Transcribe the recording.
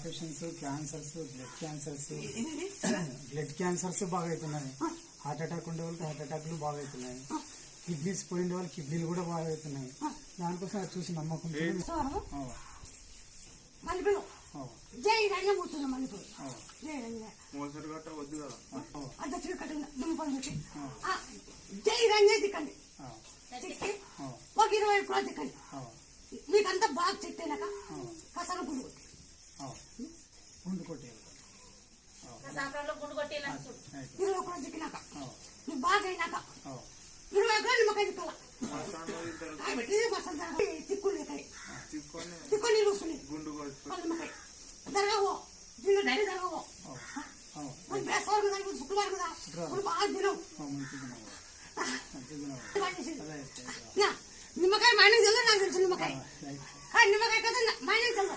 Operations cancers blood cancers blood cancers బాగా అవుతున్నాయి heart attack ఉండే వాళ్ళకి హార్ట్ అటాక్లు బాగా అవుతున్నాయి కిడ్నీస్ పోయిన వాళ్ళకి కిడ్నీలు కూడా బాగా అవుతున్నాయి దానికోసం అది చూసి నమ్మకం జై రంగ దిక్కండి. ఒక ఇరవై కూడా దిక్కండి. మీకంతా బాగా చెట్టేనాక కసర గుడి కొట్టి గుండు కొట్టేయాలి సాంప్రంలో గుండు కొట్టేలా చూడు ఇరవై కూడా దిక్కినాక నువ్వు బాగా అయినాక ఇరవై కూడా నిమ్మకాయ దిక్కాల కాబట్టి మసాలా తిక్కులు దిక్కాయి తీసుకొని తిక్కుని నీళ్ళు వస్తున్నాయి గుండు కొట్టి వాళ్ళు నిమ్మకాయ జరగవో దీనిలో డైరీ జరగవో కొన్ని బేసవారు కదా ఇప్పుడు శుక్రవారం కదా ఇప్పుడు బాగా తినవు బాగా చేసేది. నా, నిమ్మకాయ మైనింగ్ తెలుసు నాకు తెలుసు నిమ్మకాయ కానీ నిమ్మకాయ కదా మైనింగ్ తెలుసు